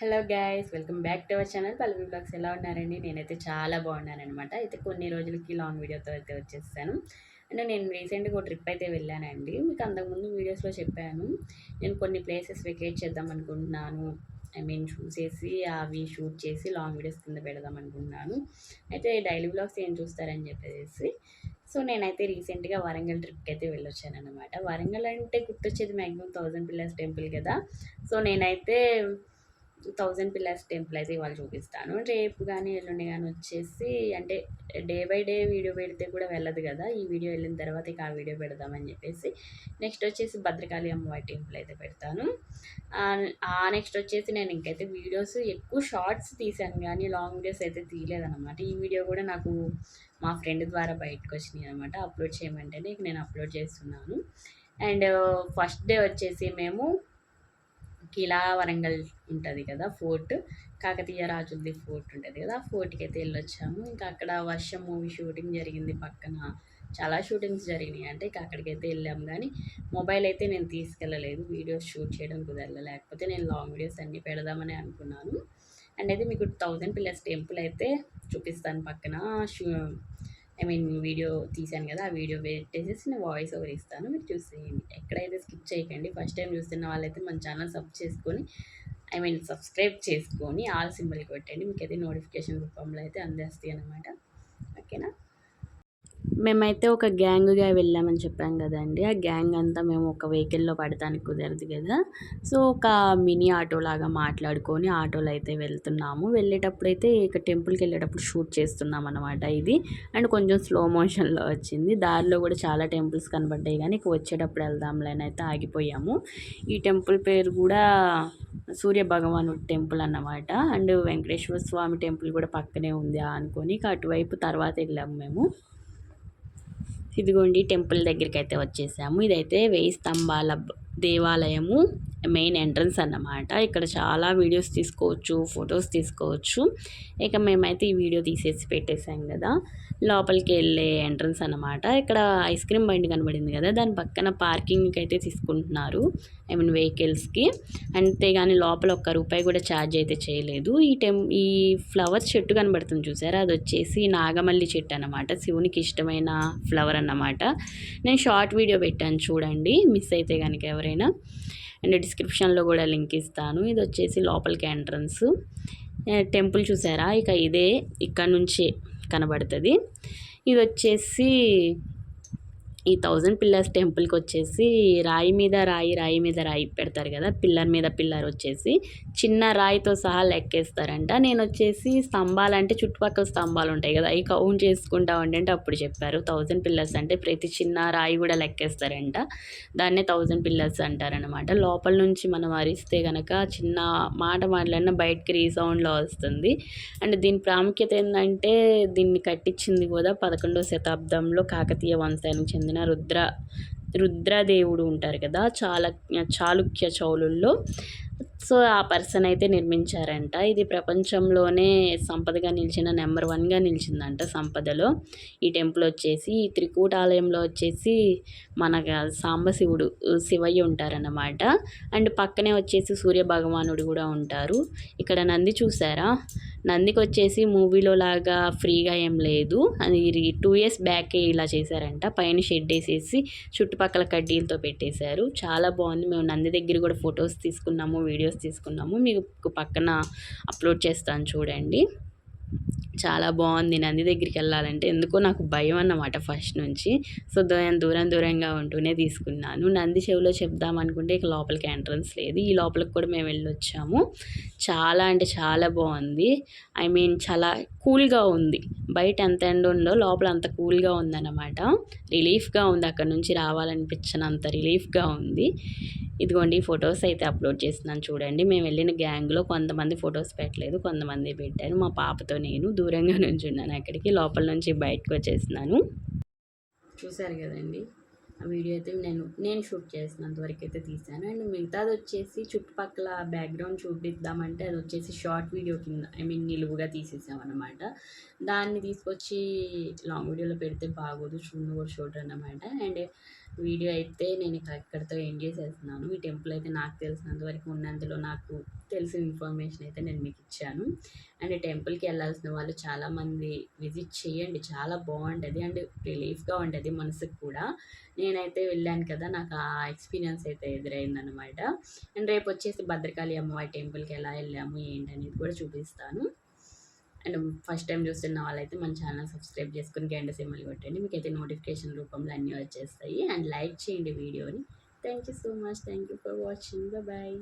Hello guys welcome back to our channel. Pallavi blogs ఎలా ఉన్నారండి? నేనైతే చాలా బాగున్నాను అనమాట అయితే కొన్ని రోజులకి లాంగ్ వీడియోతో అయితే వచ్చేసాను. అంటే నేను రీసెంట్గా ఒక ట్రిప్ అయితే వెళ్ళానండి. మీకు అంతకుముందు వీడియోస్లో చెప్పాను. నేను కొన్ని ప్లేసెస్ వెకేట్ చేద్దాం అనుకుంటున్నాను. ఐ మీన్ చూసేసి అవి షూట్ చేసి లాంగ్ వీడియోస్ కింద పెడదాం అనుకుంటున్నాను. అయితే డైలీ బ్లాగ్స్ ఏం చూస్తారని చెప్పేసి. సో నేనైతే రీసెంట్గా వరంగల్ ట్రిప్కి అయితే వెళ్ళొచ్చాను అనమాట వరంగల్ అంటే గుర్తొచ్చేది మ్యాక్సిమం థౌజండ్ పిల్లర్స్ టెంపుల్ కదా. సో నేనైతే థౌజండ్ పిల్లర్స్ టెంపుల్ అయితే ఇవాళ చూపిస్తాను. రేపు కానీ ఎల్లుండి కానీ వచ్చేసి అంటే డే బై డే వీడియో పెడితే కూడా వెళ్ళదు కదా. ఈ వీడియో వెళ్ళిన తర్వాత ఇక ఆ వీడియో పెడదామని చెప్పేసి నెక్స్ట్ వచ్చేసి భద్రకాళి అమ్మవారి టెంపుల్ అయితే పెడతాను. ఆ నెక్స్ట్ వచ్చేసి నేను ఇంకైతే వీడియోస్ ఎక్కువ షార్ట్స్ తీశాను కానీ లాంగ్ వీడియోస్ అయితే తీయలేదన్నమాట. ఈ వీడియో కూడా నాకు మా ఫ్రెండ్ ద్వారా బయటకు వచ్చినాయి అనమాట అప్లోడ్ చేయమంటేనే నేను అప్లోడ్ చేస్తున్నాను. అండ్ ఫస్ట్ డే వచ్చేసి మేము కిలా వరంగల్ ఉంటుంది కదా ఫోర్ట్ కాకతీయ రాజులది ఫోర్ట్ ఉంటుంది కదా ఆ ఫోర్ట్కి అయితే వెళ్ళొచ్చాము. ఇంకా అక్కడ వర్షం మూవీ షూటింగ్ జరిగింది పక్కన. చాలా షూటింగ్స్ జరిగినాయి. అంటే ఇక అక్కడికైతే వెళ్ళాము కానీ మొబైల్ అయితే నేను తీసుకెళ్ళలేదు. వీడియోస్ షూట్ చేయడం కుదరలే. లేకపోతే నేను లాంగ్ వీడియోస్ అన్నీ పెడదామని అనుకున్నాను. అండ్ అయితే మీకు థౌజండ్ పిల్లర్స్ టెంపుల్ అయితే చూపిస్తాను పక్కన. షూ ఐ మీన్ వీడియో తీశాను కదా ఆ వీడియో పెట్టేసేసి నేను వాయిస్ ఓవర్ ఇస్తాను మీరు చూసేయండి. ఎక్కడైతే స్కిప్ చేయకండి ఫస్ట్ టైం చూస్తున్న వాళ్ళైతే మన ఛానల్ సబ్ చేసుకొని ఐ మీన్ సబ్స్క్రైబ్ చేసుకొని ఆల్ సింబల్ కొట్టండి మీకు అయితే నోటిఫికేషన్ రూపంలో అయితే అందేస్తాయి అనమాట ఓకేనా మేమైతే ఒక గ్యాంగ్గా వెళ్ళామని చెప్పాం కదండి. ఆ గ్యాంగ్ అంతా మేము ఒక వెహికల్లో పడటానికి కుదరదు కదా. సో ఒక మినీ ఆటో లాగా మాట్లాడుకొని ఆటోలో అయితే వెళ్తున్నాము. వెళ్ళేటప్పుడు అయితే ఇక టెంపుల్కి వెళ్ళేటప్పుడు షూట్ చేస్తున్నాం అనమాట ఇది. అండ్ కొంచెం స్లో మోషన్లో వచ్చింది. దారిలో కూడా చాలా టెంపుల్స్ కనబడ్డాయి కానీ ఇక వచ్చేటప్పుడు వెళ్దాంలేని అయితే ఆగిపోయాము. ఈ టెంపుల్ పేరు కూడా సూర్య భగవానుడు టెంపుల్ అన్నమాట. అండ్ వెంకటేశ్వర స్వామి టెంపుల్ కూడా పక్కనే ఉంది అనుకొని ఇక అటువైపు తర్వాత వెళ్ళాము మేము. ఇదిగోండి టెంపుల్ దగ్గరికి అయితే వచ్చేసాము. ఇదైతే వెయ్యి స్తంభాల దేవాలయము. మెయిన్ ఎంట్రన్స్ అన్నమాట. ఇక్కడ చాలా వీడియోస్ తీసుకోవచ్చు ఫొటోస్ తీసుకోవచ్చు. ఇక మేమైతే ఈ వీడియో తీసేసి పెట్టేసాం కదా. లోపలికి వెళ్ళే ఎంట్రన్స్ అనమాట ఇక్కడ ఐస్ క్రీమ్ బండి కనబడింది కదా. దాని పక్కన పార్కింగ్కి అయితే తీసుకుంటున్నారు. ఐ మీన్ వెహికల్స్కి. అంతేగాని లోపల ఒక్క రూపాయి కూడా ఛార్జ్ అయితే చేయలేదు. ఈ టెం ఈ ఫ్లవర్ చెట్టు కనబడుతుంది చూసారా? అది వచ్చేసి నాగమల్లి చెట్టు అనమాట శివునికి ఇష్టమైన ఫ్లవర్ అన్నమాట. నేను షార్ట్ వీడియో పెట్టాను చూడండి. మిస్ అయితే కనుక ఎవరైనా. అండ్ డిస్క్రిప్షన్లో కూడా లింక్ ఇస్తాను. ఇది వచ్చేసి లోపలికి ఎంట్రన్స్. టెంపుల్ చూసారా? ఇక ఇదే ఇక్కడ నుంచి కనబడుతుంది. ఇది వచ్చేసి ఈ థౌజండ్ పిల్లర్స్ టెంపుల్కి వచ్చేసి రాయి మీద రాయి రాయి మీద రాయి పెడతారు కదా పిల్లర్ మీద పిల్లర్ వచ్చేసి చిన్న రాయితో సహా లెక్కేస్తారంట. నేను వచ్చేసి స్తంభాలు అంటే చుట్టుపక్కల స్తంభాలు ఉంటాయి కదా అవి కౌంట్ చేసుకుంటా ఉంటే అప్పుడు చెప్పారు. థౌజండ్ పిల్లర్స్ అంటే ప్రతి చిన్న రాయి కూడా లెక్కేస్తారంట. దాన్నే థౌజండ్ పిల్లర్స్ అంటారనమాట లోపల నుంచి మనం అరిస్తే కనుక చిన్న మాట మాట్లాడిన బయటకి రీసౌండ్లో వస్తుంది. అండ్ దీని ప్రాముఖ్యత ఏంటంటే దీన్ని కట్టించింది కూడా పదకొండవ శతాబ్దంలో కాకతీయ వంశానికి చెందిన చెందిన రుద్ర రుద్రదేవుడు ఉంటారు కదా చాల చాళుక్య చౌలుల్లో. సో ఆ పర్సన్ అయితే నిర్మించారంట. ఇది ప్రపంచంలోనే సంపదగా నిలిచిన నెంబర్ వన్గా నిలిచిందంట సంపదలో. ఈ టెంపుల్ వచ్చేసి ఈ త్రికూటాలయంలో వచ్చేసి మన సాంబశివుడు శివయ్య ఉంటారన్నమాట. అండ్ పక్కనే వచ్చేసి సూర్య భగవానుడు కూడా ఉంటారు. ఇక్కడ నంది చూసారా? నందికి వచ్చేసి మూవీలో లాగా ఫ్రీగా ఏం లేదు. అది టూ ఇయర్స్ బ్యాకే ఇలా చేశారంట. పైన షెడ్ వేసేసి చుట్టుపక్కల కడ్డీలతో పెట్టేశారు. చాలా బాగుంది. మేము నంది దగ్గర కూడా ఫొటోస్ తీసుకున్నాము వీడియోస్ తీసుకున్నాము. మీకు పక్కన అప్లోడ్ చేస్తాను చూడండి. చాలా బాగుంది. నంది దగ్గరికి వెళ్ళాలంటే ఎందుకో నాకు భయం అన్నమాట ఫస్ట్ నుంచి. సో నేను దూరం దూరంగా ఉంటూనే తీసుకున్నాను. నంది చెవిలో చెప్దాం అనుకుంటే ఇక లోపలికి ఎంట్రన్స్ లేదు. ఈ లోపలికి కూడా మేము వెళ్ళొచ్చాము. చాలా అంటే చాలా బాగుంది. ఐ మీన్ చాలా కూల్గా ఉంది. బయట ఎంత ఎండ ఉందో లోపల అంత కూల్గా ఉందన్నమాట. రిలీఫ్గా ఉంది. అక్కడ నుంచి రావాలనిపించినంత రిలీఫ్గా ఉంది. ఇదిగోండి ఫొటోస్ అయితే అప్లోడ్ చేస్తున్నాను చూడండి. మేము వెళ్ళిన గ్యాంగ్లో కొంతమంది ఫొటోస్ పెట్టలేదు. కొంతమంది పెట్టారు. మా పాపతో నేను దూరంగా నుంచి ఉన్నాను. అక్కడికి లోపల నుంచి బయటకు వచ్చేసినాను చూశారు కదండి. వీడియో అయితే నేను నేను షూట్ చేసినంత వరకు అయితే తీసాను. అండ్ మిగతాది వచ్చేసి చుట్టుపక్కల బ్యాక్గ్రౌండ్ చూపిద్దామంటే అది వచ్చేసి షార్ట్ వీడియో కింద ఐ మీన్ నిలువుగా తీసేసామన్నమాట. దాన్ని తీసుకొచ్చి లాంగ్ వీడియోలో పెడితే బాగోదు చూడు కూడా షూట్ అన్నమాట. అండ్ వీడియో అయితే నేను ఇక్కడితో ఎండ్ చేసేస్తున్నాను. ఈ టెంపుల్ అయితే నాకు తెలిసినంత వరకు ఉన్నందులో నాకు తెలిసిన ఇన్ఫర్మేషన్ అయితే నేను మీకు ఇచ్చాను. అండ్ టెంపుల్కి వెళ్ళాల్సిన వాళ్ళు చాలామంది విజిట్ చేయండి. చాలా బాగుంటుంది. అండ్ రిలీఫ్గా ఉంటుంది మనసుకు కూడా. నేనైతే వెళ్ళాను కదా నాకు ఆ ఎక్స్పీరియన్స్ అయితే ఎదురైందనమాట అండ్ రేపు వచ్చేసి భద్రకాళి అమ్మవారి టెంపుల్కి ఎలా వెళ్ళాము ఏంటి అనేది కూడా చూపిస్తాను. అండ్ ఫస్ట్ టైం చూస్తున్న వాళ్ళైతే మన ఛానల్ సబ్స్క్రైబ్ చేసుకుని గంట సిమ్మలు కొట్టండి మీకు అయితే నోటిఫికేషన్ రూపంలో అన్నీ వచ్చేస్తాయి. అండ్ లైక్ చేయండి వీడియోని. Thank you so much thank you for watching. Bye.